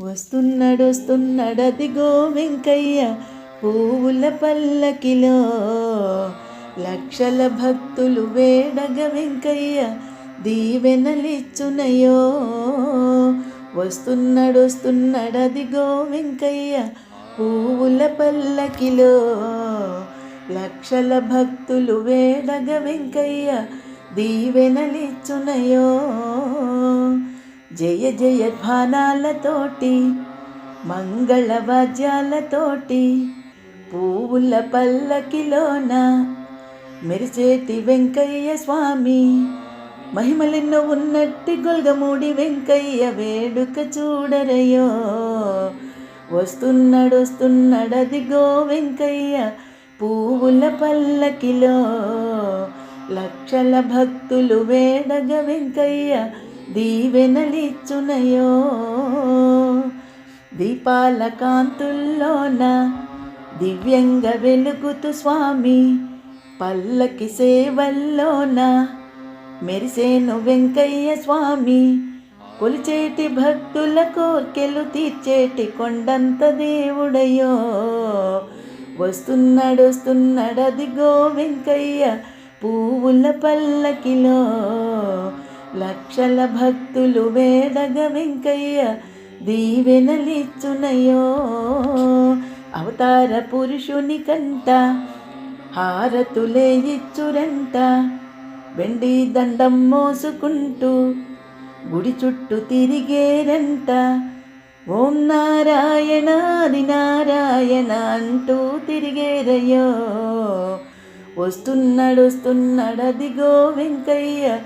వస్తున్నాడు వస్తున్నాడదిగో వెంకయ్య పువ్వుల పల్లకిలో లక్షల భక్తులు వేడగ వెంకయ్య. దీవెనలిచ్చునయో. వస్తున్నాడు వస్తున్నాడదిగో వెంకయ్య పువ్వుల పల్లకిలో లక్షల భక్తులు వేడగ వెంకయ్య. దీవెనలిచ్చునయో. జయ జయ ధ్వానాలతోటి మంగళవాద్యాలతోటి పువ్వుల పల్లకిలోన మెరిచేటి వెంకయ్య స్వామి. మహిమలెన్నో ఉన్నట్టి గొల్గమూడి వెంకయ్య వేడుక చూడరయ్యో వస్తున్నాడు వస్తున్నాడు అదిగో వెంకయ్య పువ్వుల పల్లకిలో. లక్షల భక్తులు వేడగ వెంకయ్య దీవెనలిచ్చునయో. దీపాల కాంతుల్లోన దివ్యంగా వెలుగుతు స్వామి పల్లకి సేవల్లోన మెరిసేను వెంకయ్య స్వామి. కొలిచేటి భక్తుల కోర్కెలు తీర్చేటి కొండంత దేవుడయ్యో. వస్తున్నాడు వస్తున్నాడు అదిగో వెంకయ్య పువ్వుల పల్లకిలో. లక్షల భక్తులు వేదగ వెంకయ్య దీవెనలిచ్చునయో అవతార పురుషుని కంట హారతులే ఇచ్చురంట. వెండి దండం మోసుకుంటూ గుడి చుట్టూ తిరిగేరంట. ఓం నారాయణ నారాయణ అంటూ తిరిగేరయ్యో. వస్తున్నాడు వస్తున్నాడు అదిగో వెంకయ్య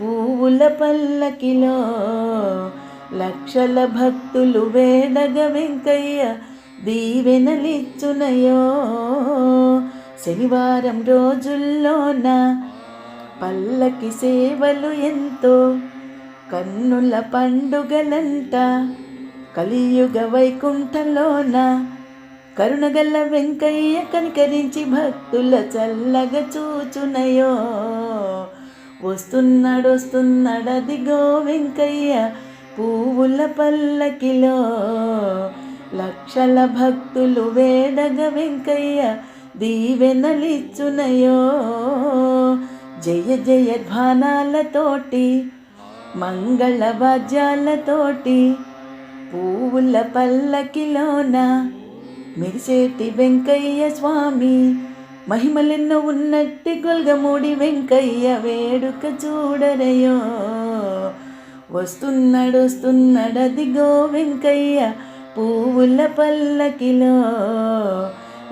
పువ్వుల పల్లకిలో లక్షల భక్తులు వేడగ వెంకయ్య దీవెనలిచ్చునయో. శనివారం రోజుల్లోన పల్లకి సేవలు ఎంతో కన్నుల పండుగలంట. కలియుగ వైకుంఠలోన కరుణగల్ల వెంకయ్య కనికరించి భక్తుల చల్లగ చూచునయో. వస్తున్నాడు వెంకయ్య పువ్వుల పల్లకిలో. లక్షల భక్తులు వేడగ వెంకయ్య దీవెనలిచ్చునయో. జయ జయ ధ్వానాలతోటి మంగళవాద్యాలతోటి పువ్వుల పల్లకిలోన. మెరిసేటి వెంకయ్య స్వామి మహిమలెన్నో ఉన్నట్టి గొల్గమూడి వెంకయ్య వేడుక చూడరయో. వస్తున్నాడు వస్తున్నాడు అదిగో వెంకయ్య పువ్వుల పల్లకిలో.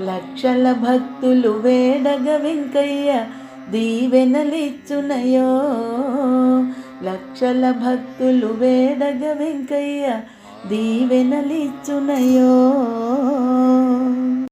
లక్షల భక్తులు వేడగ వెంకయ్య దీవెనలిచ్చునయో లక్షల భక్తులు వేడగ వెంకయ్య దీవెనలిచ్చునయో